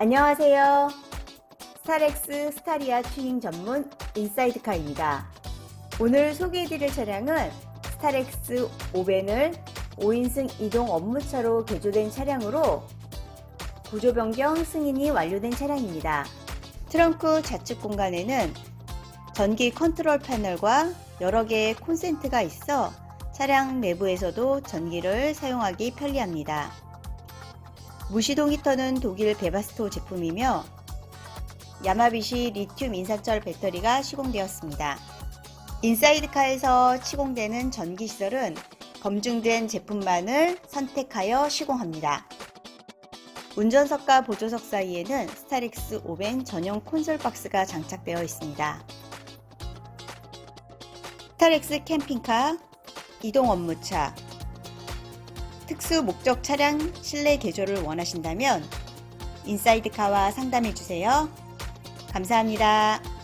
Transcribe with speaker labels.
Speaker 1: 안녕하세요. 스타렉스 스타리아 튜닝 전문 인사이드카입니다. 오늘 소개해드릴 차량은 스타렉스 5벤을 5인승 이동 업무차로 개조된 차량으로 구조 변경 승인이 완료된 차량입니다. 트렁크 좌측 공간에는 전기 컨트롤 패널과 여러 개의 콘센트가 있어 차량 내부에서도 전기를 사용하기 편리합니다. 무시동 히터는 독일 베바스토 제품이며 야마비시 리튬 인산철 배터리가 시공되었습니다. 인사이드카에서 시공되는 전기 시설은 검증된 제품만을 선택하여 시공합니다. 운전석과 보조석 사이에는 스타렉스 5벤 전용 콘솔 박스가 장착되어 있습니다. 스타렉스 캠핑카, 이동 업무차, 특수 목적 차량 실내 개조를 원하신다면 인사이드카와 상담해 주세요. 감사합니다.